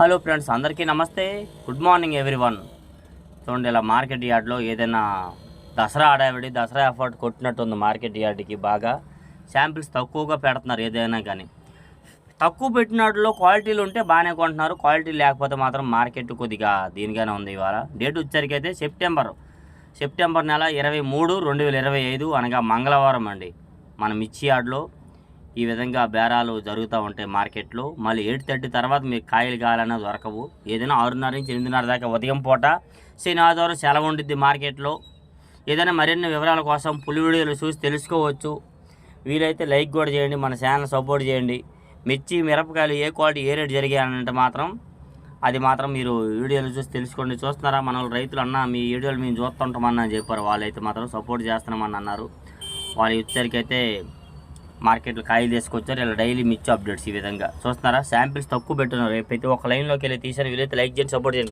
Hello friends అందరికీ నమస్తే. Good morning everyone చూడండి ఇలా మార్కెట్ యార్డ్లో ఏదైనా దసరా ఆడావిడి దసరా ఎఫర్ట్ కొట్టినట్టుంది మార్కెట్ యార్డ్కి బాగా. శాంపిల్స్ తక్కువగా పెడుతున్నారు ఏదైనా కానీ. తక్కువ పెట్టినట్లో క్వాలిటీలు ఉంటే బాగానే కొంటున్నారు. క్వాలిటీ లేకపోతే మాత్రం మార్కెట్ కొద్దిగా దీనిగానే ఉంది ఇవాళ. డేట్ వచ్చేసరికి అయితే సెప్టెంబర్ సెప్టెంబర్ నెల ఇరవై మూడు రెండు వేల ఇరవై ఐదు అనగా మంగళవారం అండి. మన మిర్చి యార్డ్లో ఈ విధంగా బేరాలు జరుగుతూ ఉంటాయి మార్కెట్లో మళ్ళీ ఎయిట్ థర్టీ తర్వాత మీకు కాయలు కావాలన్నా దొరకవు. ఏదైనా ఆరున్నర నుంచి ఎనిమిదిన్నర దాకా ఉదయం పూట శని ఆదివారం సెలవు ఉండిద్ది మార్కెట్లో. ఏదైనా మరిన్ని వివరాల కోసం పులి వీడియోలు చూసి తెలుసుకోవచ్చు. వీలైతే లైక్ కూడా చేయండి మన ఛానల్ సపోర్ట్ చేయండి. మిర్చి మిరపకాయలు ఏ క్వాలిటీ ఏ రేట్ జరిగాయంటే మాత్రం అది మాత్రం మీరు వీడియోలు చూసి తెలుసుకోండి. చూస్తున్నారా మన రైతులు అన్న మీ వీడియోలు మేము చూస్తుంటామన్నా అని చెప్పారు. వాళ్ళైతే మాత్రం సపోర్ట్ చేస్తున్నామని అన్నారు. వాళ్ళు వచ్చేసరికి అయితే మార్కెట్లో కాయలు తీసుకొచ్చారు ఇలా డైలీ మిచ్చు అప్డేట్స్ ఈ విధంగా. చూస్తున్నారా? శాంపిల్స్ తక్కువ పెట్టున్నారు ప్రతి ఒక్క లైన్లోకి వెళ్ళి తీసాను వీలైతే లైక్ చేయండి సపోర్ట్ చేయండి.